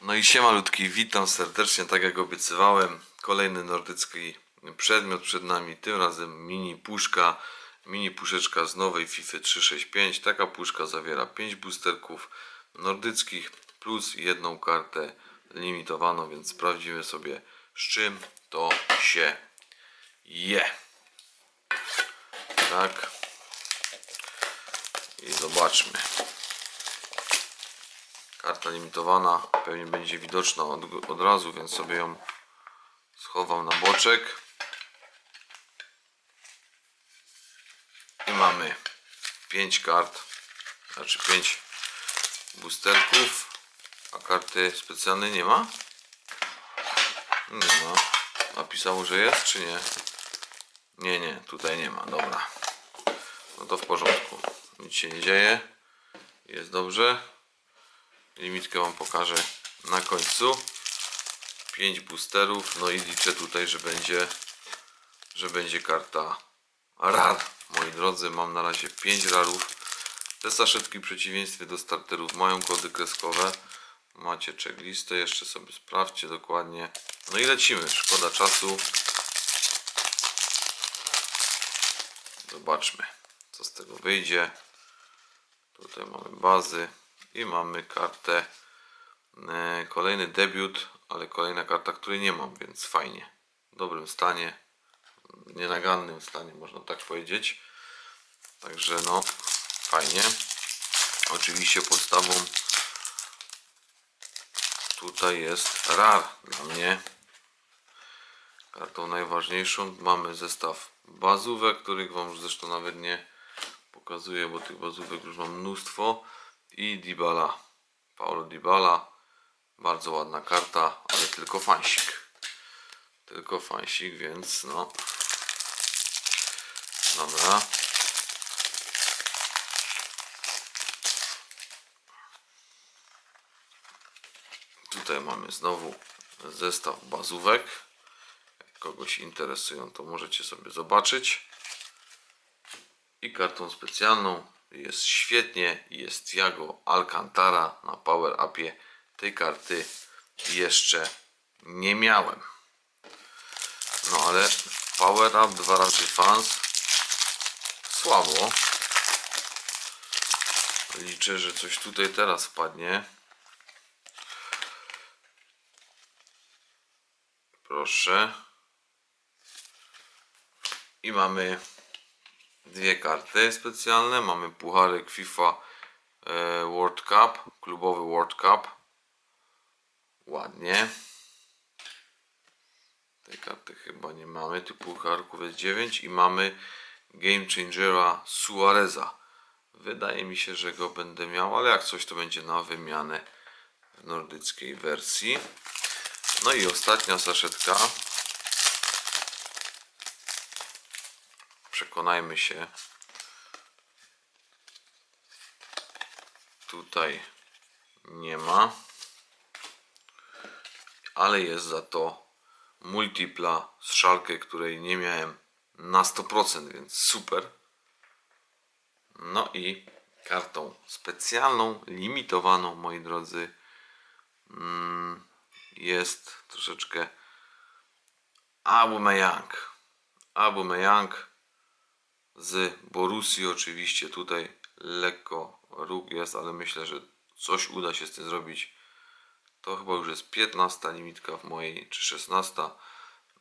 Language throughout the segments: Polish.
No i siemalutki, witam serdecznie, tak jak obiecywałem. Kolejny nordycki przedmiot przed nami, tym razem mini puszka. Mini puszeczka z nowej FIFA 365. Taka puszka zawiera 5 boosterków nordyckich plus jedną kartę limitowaną, więc sprawdzimy sobie z czym to się je. Tak. I zobaczmy. Karta limitowana pewnie będzie widoczna od, od razu, więc sobie ją schowam na boczek. I mamy 5 kart, znaczy 5 boosterków, a karty specjalnej nie ma? Nie ma. Napisało, że jest, czy nie? Nie, nie, tutaj nie ma, dobra. No to w porządku. Nic się nie dzieje. Jest dobrze. Limitkę Wam pokażę na końcu. 5 boosterów. No i liczę tutaj, że będzie, że będzie karta rar. Moi drodzy, mam na razie 5 rarów. Te saszetki w przeciwieństwie do starterów mają kody kreskowe. Macie checklistę, jeszcze sobie sprawdźcie dokładnie. No i lecimy, szkoda czasu. Zobaczmy, co z tego wyjdzie. Tutaj mamy bazy i mamy kartę. e, Kolejny debiut, ale kolejna karta, której nie mam, więc fajnie. W dobrym stanie, nienagannym stanie, można tak powiedzieć. Także no, fajnie. Oczywiście podstawą tutaj jest RAR dla mnie. Kartą najważniejszą mamy zestaw bazówek, których Wam już zresztą nawet nie pokazuję, bo tych bazówek już mam mnóstwo. I Dybala, Paulo Dybala. Bardzo ładna karta, ale tylko fansik. Tylko fansik, więc no. Dobra. Tutaj mamy znowu zestaw bazówek. Jak kogoś interesują, to możecie sobie zobaczyć. I kartą specjalną jest świetnie. Jest Tiago Alcantara na Power Upie. Tej karty jeszcze nie miałem. No ale Power Up dwa razy fans. Słabo. Liczę, że coś tutaj teraz wpadnie. Proszę. I mamy dwie karty specjalne. Mamy pucharek FIFA e, World Cup, klubowy World Cup. Ładnie. Tej karty chyba nie mamy. Tych pucharków jest 9 i mamy Game Changera Suareza. Wydaje mi się, że go będę miał, ale jak coś to będzie na wymianę w nordyckiej wersji. No i ostatnia saszetka. Przekonajmy się. Tutaj nie ma. Ale jest za to multipla z szalkę, której nie miałem na 100%, więc super. No i kartą specjalną, limitowaną, moi drodzy, mm, jest troszeczkę Aubameyang. Aubameyang z Borussii oczywiście tutaj lekko róg jest, ale myślę, że coś uda się z tym zrobić. To chyba już jest 15 limitka w mojej, czy 16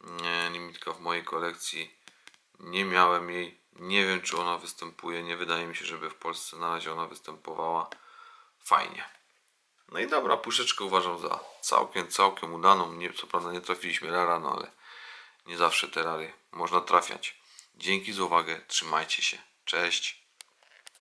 nie, limitka w mojej kolekcji. Nie miałem jej, nie wiem czy ona występuje, nie wydaje mi się, żeby w Polsce na razie ona występowała. Fajnie. No i dobra, puszeczkę uważam za całkiem, całkiem udaną. Nie, co prawda nie trafiliśmy rara, no ale nie zawsze te rary można trafiać. Dzięki za uwagę, trzymajcie się. Cześć.